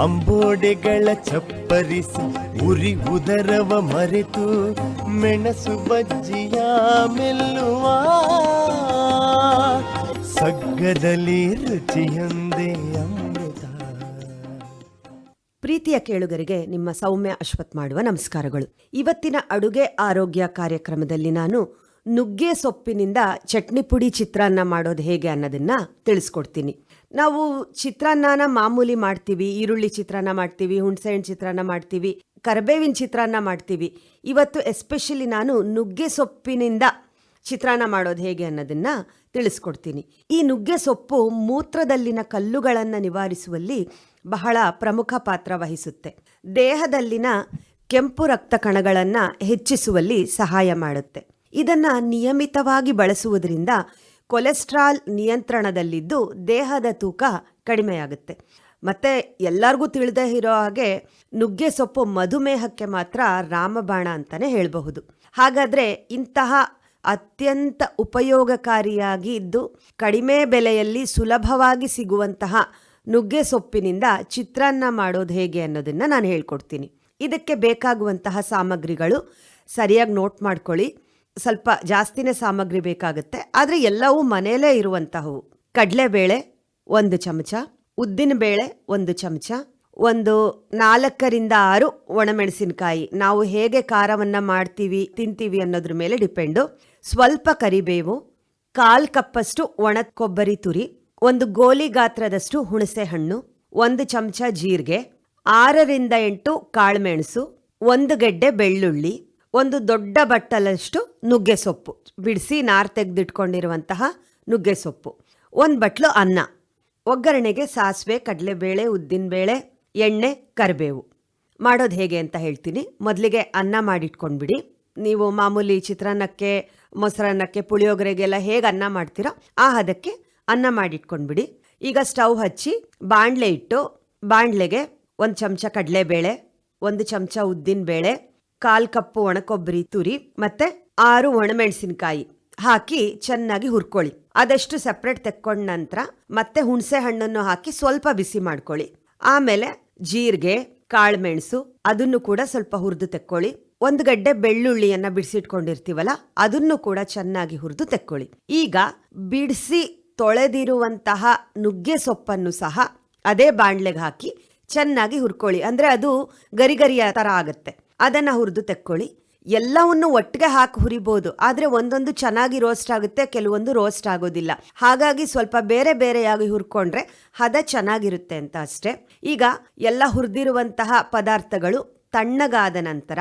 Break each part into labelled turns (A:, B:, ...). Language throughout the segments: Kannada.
A: ಅಂಬೋಡೆಗಳ ಚಪ್ಪರಿಸಿ ಉರಿ ಉದರವ ಮರೆತು ಮೆಣಸು ಬಜ್ಜಿಯ ಮೆಲ್ಲುವ ಸಗ್ಗದಲ್ಲಿ ರುಚಿಯೊಂದೇ ಅಮೃತ.
B: ಪ್ರೀತಿಯ ಕೇಳುಗರಿಗೆ ನಿಮ್ಮ ಸೌಮ್ಯ ಅಶ್ವತ್ ಮಾಡುವ ನಮಸ್ಕಾರಗಳು. ಇವತ್ತಿನ ಅಡುಗೆ ಆರೋಗ್ಯ ಕಾರ್ಯಕ್ರಮದಲ್ಲಿ ನಾನು ನುಗ್ಗೆ ಸೊಪ್ಪಿನಿಂದ ಚಟ್ನಿ ಪುಡಿ ಚಿತ್ರಾನ್ನ ಮಾಡೋದು ಹೇಗೆ ಅನ್ನೋದನ್ನ ತಿಳಿಸ್ಕೊಡ್ತೀನಿ. ನಾವು ಚಿತ್ರಾನ್ನನ ಮಾಮೂಲಿ ಮಾಡ್ತೀವಿ, ಈರುಳ್ಳಿ ಚಿತ್ರಾನ್ನ ಮಾಡ್ತೀವಿ, ಹುಣಸೆಹಣ್ಣು ಚಿತ್ರಾನ್ನ ಮಾಡ್ತೀವಿ, ಕರ್ಬೇವಿನ ಚಿತ್ರಾನ್ನ ಮಾಡ್ತೀವಿ. ಇವತ್ತು ಎಸ್ಪೆಷಲಿ ನಾನು ನುಗ್ಗೆ ಸೊಪ್ಪಿನಿಂದ ಚಿತ್ರಾನ್ನ ಮಾಡೋದು ಹೇಗೆ ಅನ್ನೋದನ್ನ ತಿಳಿಸ್ಕೊಡ್ತೀನಿ. ಈ ನುಗ್ಗೆ ಸೊಪ್ಪು ಮೂತ್ರದಲ್ಲಿನ ಕಲ್ಲುಗಳನ್ನು ನಿವಾರಿಸುವಲ್ಲಿ ಬಹಳ ಪ್ರಮುಖ ಪಾತ್ರ ವಹಿಸುತ್ತೆ. ದೇಹದಲ್ಲಿನ ಕೆಂಪು ರಕ್ತ ಕಣಗಳನ್ನು ಹೆಚ್ಚಿಸುವಲ್ಲಿ ಸಹಾಯ ಮಾಡುತ್ತೆ. ಇದನ್ನು ನಿಯಮಿತವಾಗಿ ಬಳಸುವುದರಿಂದ ಕೊಲೆಸ್ಟ್ರಾಲ್ ನಿಯಂತ್ರಣದಲ್ಲಿದ್ದು ದೇಹದ ತೂಕ ಕಡಿಮೆಯಾಗುತ್ತೆ. ಮತ್ತೆ ಎಲ್ಲರಿಗೂ ತಿಳಿದೇ ಇರೋ ಹಾಗೆ ನುಗ್ಗೆ ಸೊಪ್ಪು ಮಧುಮೇಹಕ್ಕೆ ಮಾತ್ರ ರಾಮಬಾಣ ಅಂತಾನೆ ಹೇಳಬಹುದು. ಹಾಗಾದ್ರೆ ಇಂತಹ ಅತ್ಯಂತ ಉಪಯೋಗಕಾರಿಯಾಗಿ ಇದ್ದು ಕಡಿಮೆ ಬೆಲೆಯಲ್ಲಿ ಸುಲಭವಾಗಿ ಸಿಗುವಂತಹ ನುಗ್ಗೆ ಸೊಪ್ಪಿನಿಂದ ಚಿತ್ರಾನ್ನ ಮಾಡೋದು ಹೇಗೆ ಅನ್ನೋದನ್ನ ನಾನು ಹೇಳ್ಕೊಡ್ತೀನಿ. ಇದಕ್ಕೆ ಬೇಕಾಗುವಂತಹ ಸಾಮಗ್ರಿಗಳು ಸರಿಯಾಗಿ ನೋಟ್ ಮಾಡ್ಕೊಳ್ಳಿ. ಸ್ವಲ್ಪ ಜಾಸ್ತಿನೇ ಸಾಮಗ್ರಿ ಬೇಕಾಗುತ್ತೆ. ಆದರೆ ಎಲ್ಲವೂ ಮನೆಯಲ್ಲೇ ಇರುವಂತಹವು. ಕಡಲೆಬೇಳೆ ಒಂದು ಚಮಚ, ಉದ್ದಿನ ಬೇಳೆ ಒಂದು ಚಮಚ, ಒಂದು ನಾಲ್ಕರಿಂದ ಆರು ಒಣಮೆಣಸಿನಕಾಯಿ. ನಾವು ಹೇಗೆ ಖಾರವನ್ನು ಮಾಡ್ತೀವಿ, ತಿಂತೀವಿ ಅನ್ನೋದ್ರ ಮೇಲೆ ಡಿಪೆಂಡು. ಸ್ವಲ್ಪ ಕರಿಬೇವು, ಕಾಲು ಕಪ್ಪಷ್ಟು ಒಣ ಕೊಬ್ಬರಿ ತುರಿ, ಒಂದು ಗೋಲಿ ಗಾತ್ರದಷ್ಟು ಹುಣಸೆ ಹಣ್ಣು, ಒಂದು ಚಮಚ ಜೀರಿಗೆ, ಆರರಿಂದ ಎಂಟು ಕಾಳುಮೆಣಸು ಒಂದು ಗೆಡ್ಡೆ ಬೆಳ್ಳುಳ್ಳಿ ಒಂದು ದೊಡ್ಡ ಬಟ್ಟಲಷ್ಟು ನುಗ್ಗೆ ಸೊಪ್ಪು, ಬಿಡಿಸಿ ನಾರು ತೆಗೆದಿಟ್ಕೊಂಡಿರುವಂತಹ ನುಗ್ಗೆ ಸೊಪ್ಪು. ಒಂದು ಬಟ್ಲು ಅನ್ನ, ಒಗ್ಗರಣೆಗೆ ಸಾಸಿವೆ, ಕಡಲೆಬೇಳೆ, ಉದ್ದಿನಬೇಳೆ, ಎಣ್ಣೆ, ಕರಿಬೇವು. ಮಾಡೋದು ಹೇಗೆ ಅಂತ ಹೇಳ್ತೀನಿ. ಮೊದಲಿಗೆ ಅನ್ನ ಮಾಡಿಟ್ಕೊಂಡ್ಬಿಡಿ. ನೀವು ಮಾಮೂಲಿ ಚಿತ್ರಾನ್ನಕ್ಕೆ, ಮೊಸರನ್ನಕ್ಕೆ, ಪುಳಿಯೋಗರೆಗೆಲ್ಲ ಹೇಗೆ ಅನ್ನ ಮಾಡ್ತೀರೋ ಆ ಹದಕ್ಕೆ ಅನ್ನ ಮಾಡಿಟ್ಕೊಂಡ್ಬಿಡಿ. ಈಗ ಸ್ಟವ್ ಹಚ್ಚಿ ಬಾಣಲೆ ಇಟ್ಟು, ಬಾಣಲೆಗೆ ಒಂದು ಚಮಚ ಕಡಲೆಬೇಳೆ, ಒಂದು ಚಮಚ ಉದ್ದಿನಬೇಳೆ ಕಾಲ್ ಕಪ್ಪು ಒಣಕೊಬ್ಬರಿ ತುರಿ ಮತ್ತೆ ಆರು ಒಣಮೆಣಸಿನಕಾಯಿ ಹಾಕಿ ಚೆನ್ನಾಗಿ ಹುರ್ಕೊಳ್ಳಿ. ಅದಷ್ಟು ಸಪ್ರೇಟ್ ತೆಕ್ಕೊಂಡ ನಂತರ ಮತ್ತೆ ಹುಣಸೆ ಹಣ್ಣನ್ನು ಹಾಕಿ ಸ್ವಲ್ಪ ಬಿಸಿ ಮಾಡ್ಕೊಳ್ಳಿ. ಆಮೇಲೆ ಜೀರಿಗೆ, ಕಾಳುಮೆಣಸು ಅದನ್ನು ಕೂಡ ಸ್ವಲ್ಪ ಹುರಿದು ತೆಕ್ಕೊಳ್ಳಿ. ಒಂದು ಗಡ್ಡೆ ಬೆಳ್ಳುಳ್ಳಿಯನ್ನ ಬಿಡಿಸಿಟ್ಕೊಂಡಿರ್ತೀವಲ್ಲ, ಅದನ್ನು ಕೂಡ ಚೆನ್ನಾಗಿ ಹುರಿದು ತೆಕ್ಕೊಳ್ಳಿ. ಈಗ ಬಿಡಿಸಿ ತೊಳೆದಿರುವಂತಹ ನುಗ್ಗೆ ಸೊಪ್ಪನ್ನು ಸಹ ಅದೇ ಬಾಣ್ಲೆಗೆ ಹಾಕಿ ಚೆನ್ನಾಗಿ ಹುರ್ಕೊಳ್ಳಿ. ಅಂದ್ರೆ ಅದು ಗರಿಗರಿಯ ತರ ಆಗುತ್ತೆ. ಅದನ್ನ ಹುರಿದು ತೆಕ್ಕೊಳ್ಳಿ. ಎಲ್ಲವನ್ನು ಒಟ್ಟಿಗೆ ಹಾಕಿ ಹುರಿಬೋದು. ಆದರೆ ಒಂದೊಂದು ಚೆನ್ನಾಗಿ ರೋಸ್ಟ್ ಆಗುತ್ತೆ, ಕೆಲವೊಂದು ರೋಸ್ಟ್ ಆಗೋದಿಲ್ಲ. ಹಾಗಾಗಿ ಸ್ವಲ್ಪ ಬೇರೆ ಬೇರೆಯಾಗಿ ಹುರ್ಕೊಂಡ್ರೆ ಹದ ಚೆನ್ನಾಗಿರುತ್ತೆ ಅಂತ ಅಷ್ಟೇ. ಈಗ ಎಲ್ಲ ಹುರಿದಿರುವಂತಹ ಪದಾರ್ಥಗಳು ತಣ್ಣಗಾದ ನಂತರ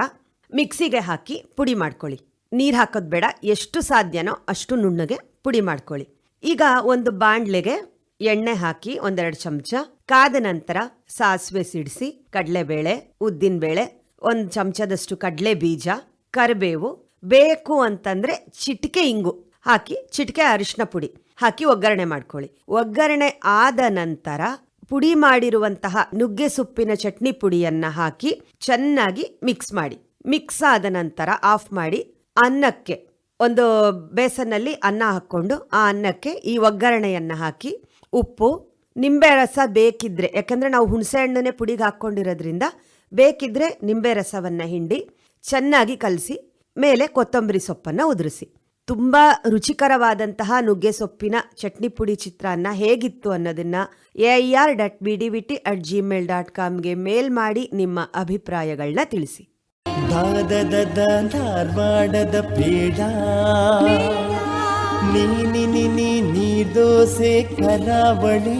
B: ಮಿಕ್ಸಿಗೆ ಹಾಕಿ ಪುಡಿ ಮಾಡ್ಕೊಳ್ಳಿ. ನೀರು ಹಾಕೋದು ಬೇಡ. ಎಷ್ಟು ಸಾಧ್ಯನೋ ಅಷ್ಟು ನುಣ್ಣಗೆ ಪುಡಿ ಮಾಡ್ಕೊಳ್ಳಿ. ಈಗ ಒಂದು ಬಾಣ್ಲೆಗೆ ಎಣ್ಣೆ ಹಾಕಿ ಒಂದೆರಡು ಚಮಚ, ಕಾದ ನಂತರ ಸಾಸಿವೆ ಸಿಡಿಸಿ, ಕಡಲೆಬೇಳೆ, ಉದ್ದಿನಬೇಳೆ ಒಂದು ಚಮಚದಷ್ಟು ಕಡಲೆ ಬೀಜ, ಕರಿಬೇವು, ಬೇಕು ಅಂತಂದ್ರೆ ಚಿಟಿಕೆ ಇಂಗು ಹಾಕಿ ಚಿಟಿಕೆ ಅರಿಶಿನ ಪುಡಿ ಹಾಕಿ ಒಗ್ಗರಣೆ ಮಾಡ್ಕೊಳ್ಳಿ. ಒಗ್ಗರಣೆ ಆದ ನಂತರ ಪುಡಿ ಮಾಡಿರುವಂತಹ ನುಗ್ಗೆ ಸೊಪ್ಪಿನ ಚಟ್ನಿ ಪುಡಿಯನ್ನ ಹಾಕಿ ಚೆನ್ನಾಗಿ ಮಿಕ್ಸ್ ಮಾಡಿ. ಮಿಕ್ಸ್ ಆದ ನಂತರ ಆಫ್ ಮಾಡಿ ಅನ್ನಕ್ಕೆ ಒಂದು ಬೇಸನ್ನಲ್ಲಿ ಅನ್ನ ಹಾಕ್ಕೊಂಡು ಆ ಅನ್ನಕ್ಕೆ ಈ ಒಗ್ಗರಣೆಯನ್ನ ಹಾಕಿ ಉಪ್ಪು, ನಿಂಬೆ ರಸ ಬೇಕಿದ್ರೆ, ಯಾಕಂದ್ರೆ ನಾವು ಹುಣಸೆ ಹಣ್ಣನ್ನೇ ಪುಡಿಗೆ ಹಾಕ್ಕೊಂಡಿರೋದ್ರಿಂದ ಬೇಕಿದ್ರೆ ನಿಂಬೆ ರಸವನ್ನ ಹಿಂಡಿ ಚೆನ್ನಾಗಿ ಕಲಸಿ ಮೇಲೆ ಕೊತ್ತಂಬರಿ ಸೊಪ್ಪನ್ನು ಉದುರಿಸಿ ತುಂಬ ರುಚಿಕರವಾದಂತಹ ನುಗ್ಗೆ ಸೊಪ್ಪಿನ ಚಟ್ನಿ ಪುಡಿ ಚಿತ್ರಾನ್ನ ಹೇಗಿತ್ತು ಅನ್ನೋದನ್ನ A I R dot B D V T at Gmail dot ಕಾಮ್ಗೆ ಮೇಲ್ ಮಾಡಿ ನಿಮ್ಮ ಅಭಿಪ್ರಾಯಗಳನ್ನ ತಿಳಿಸಿ
A: ನೀನಿ ನಿನಿ ನೀ ದೋಸೆ ಕರಾವಳಿ